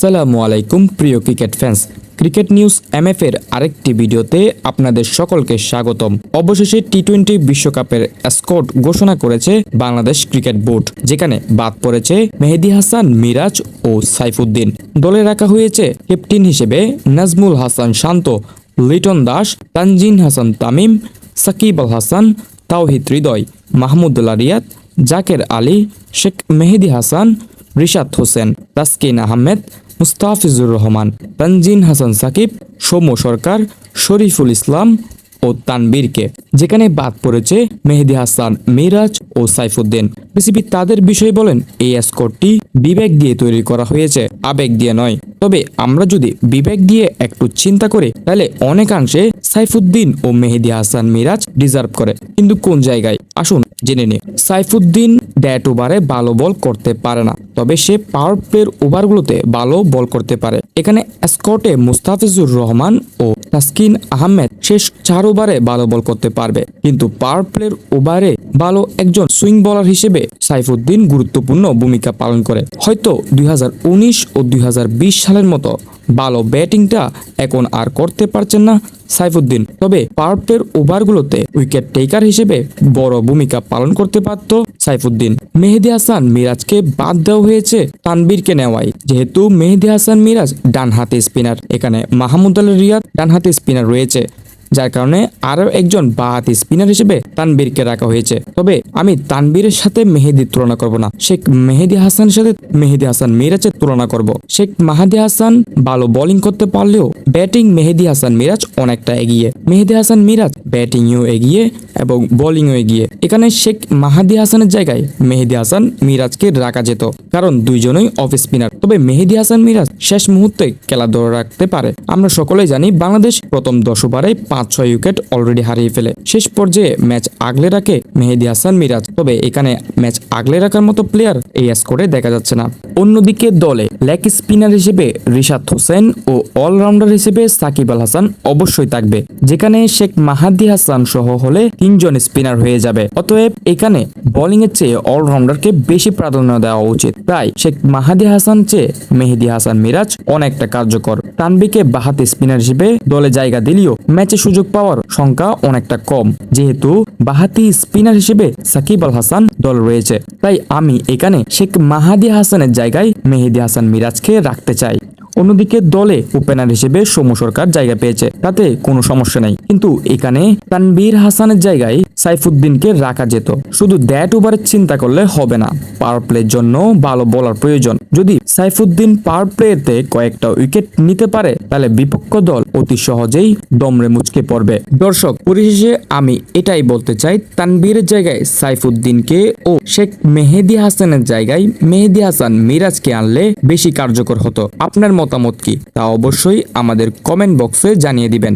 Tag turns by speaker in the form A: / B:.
A: আসসালামু আলাইকুম, প্রিয় cricket fans. Cricket news MF এর আরেকটি ভিডিওতে আপনাদের সকলকে স্বাগতম। অবশেষে টি টোয়েন্টি বিশ্বকাপের স্কোর ঘোষণা করেছে বাংলাদেশ ক্রিকেট বোর্ড, যেখানে বাদ পড়েছে মেহেদি হাসান, মিরাজ ও সাইফুদ্দিন। দলে রাখা হয়েছে ক্যাপ্টেন হিসেবে নাজমুল হাসান শান্ত, লিটন দাস, তানজিন হাসান তামিম, সাকিব আল হাসান, তাওহিদ হৃদয় মাহমুদুল্লাহ রিয়াদ জাকের আলী, শেখ মেহেদি হাসান, রিশাদ হোসেন, তাসকিন আহমেদ মুস্তাফিজুর রহমান, তানজিন হাসান সাকিব, সৌম্য সরকার, শরীফুল ইসলাম ও তানবীরকে। যেখানে বাদ পড়েছে মেহেদি হাসান, মিরাজ ও সাইফুদ্দিন। বিসিবি তাদের বিষয়ে বলেন, এই স্কোরটি বিবেক দিয়ে তৈরি করা হয়েছে, আবেগ দিয়ে নয়। তবে আমরা যদি বিবেক দিয়ে একটু চিন্তা করি, তাহলে অনেকাংশে সাইফুদ্দিন ও মেহেদি হাসান মিরাজ ডিজার্ভ করে। কিন্তু কোন জায়গায়? আসুন জেনে নিই। সাইফুদ্দিন ড্যাট ওভারে ভালো বল করতে পারে না, তবে সে পাওয়ার প্লের ওভারগুলোতে ভালো বল করতে পারে। এখানে স্কটে মুস্তাফিজুর রহমান ও তাসকিন আহমেদ শেষ চার ওভারে ভালো বল করতে পারবে। কিন্তু পাওয়ার প্লের ওভারে ভালো একজন সুইং বলার হিসেবে সাইফুদ্দিন গুরুত্বপূর্ণ ভূমিকা পালন করে। হয়তো দুই হাজার উনিশ ও দুই হাজার বিশ সালের মতো ভালো ব্যাটিংটা এখন আর করতে পারছেন না সাইফুদ্দিন। তবে পাওয়ার প্লের ওভারগুলোতে উইকেট টেকার হিসেবে বড় ভূমিকা পালন করতে পারত সাইফুদ্দিন। মেহেদি হাসান মিরাজকে বাদ দেওয়া হয়েছে তানবীরকে নেওয়ায়। যেহেতু মেহেদি হাসান মিরাজ ডান হাতে স্পিনার, এখানে মাহমুদ আল রিয়াদ ডান হাতে স্পিনার রয়েছে। যার কারণে আরও একজন বাহাতি স্পিনার হিসেবে তানবীরকে রাখা হয়েছে। তবে আমি তানবীরের সাথে মেহেদির তুলনা করব না। শেখ মেহেদি হাসানের সাথে মেহেদি হাসান মিরাজের তুলনা করব। শেখ মাহাদি হাসান ভালো বোলিং করতে পারলেও ব্যাটিং মেহেদি হাসান মিরাজ অনেকটা এগিয়ে। মেহেদি হাসান মিরাজ ব্যাটিংয়েও এগিয়ে এবং বোলিংও এগিয়ে। এখানে শেখ মাহাদি হাসানের জায়গায় মেহেদি হাসান মিরাজকে রাখা যেত, কারণ দুইজনই অফ স্পিনার। তবে মেহেদি হাসান মিরাজ শেষ মুহূর্তে খেলা ধরে রাখতে পারে। আমরা সকলেই জানি বাংলাদেশ প্রথম দশ ওভারে পাঁচ ছয় উইকেট অলরেডি হারিয়ে ফেলে। শেষ পর্যায়ে ম্যাচ আগলে রাখে মেহেদি হাসান মিরাজ। তবে এখানে ম্যাচ আগলে রাখার মতো প্লেয়ার এই স্কোরে দেখা যাচ্ছে না। অন্যদিকে দলে লেগ স্পিনার হিসেবে রিশাদ হোসেন ও অলরাউন্ডার হিসেবে সাকিব আল হাসান অবশ্যই থাকবে। যেখানে শেখ মাহাদি হাসান সহ হলে তিনজন স্পিনার হয়ে যাবে। অতএব এখানে বোলিং এর চেয়ে অলরাউন্ডারকে বেশি প্রাধান্য দেওয়া উচিত। তাই শেখ মাহাদি হাসান চেয়ে মেহেদি হাসান মিরাজ অনেকটা কার্যকর। তানবিকে বাহাতি স্পিনার হিসেবে দলে জায়গা দিলেও ম্যাচে সুযোগ পাওয়ার সংখ্যা অনেকটা কম। যেহেতু বাহাতি স্পিনার হিসেবে সাকিব আল হাসান দল রয়েছে। তাই আমি এখানে শেখ মাহাদি হাসানের জায়গায় মেহেদি হাসান মিরাজকে রাখতে চাই। অন্যদিকে দলে ওপেনার হিসেবে সৌম্য সরকার জায়গা পেয়েছে, তাতে কোনো সমস্যা নেই। কিন্তু এখানে তানবীর হাসানের জায়গায় সাইফুদ্দিনকে রাখা যেত। শুধু দ্যাট ওভারের চিন্তা করলে হবে না। পাওয়ার প্লের জন্য ভালো বলার প্রয়োজন। যদি সাইফুদ্দিন পাওয়ার প্লেতে কয়েকটা উইকেট নিতে পারে, তাহলে বিপক্ষ দল অতি সহজেই দমরে মুচকে পড়বে। দর্শক, পরিশেষে আমি এটাই বলতে চাই তানবীরের জায়গায় সাইফুদ্দিনকে ও শেখ মেহেদি হাসানের জায়গায় মেহেদি হাসান মিরাজকে আনলে বেশি কার্যকর হতো। আপনার মতামত কি তা অবশ্যই আমাদের কমেন্ট বক্সে জানিয়ে দিবেন।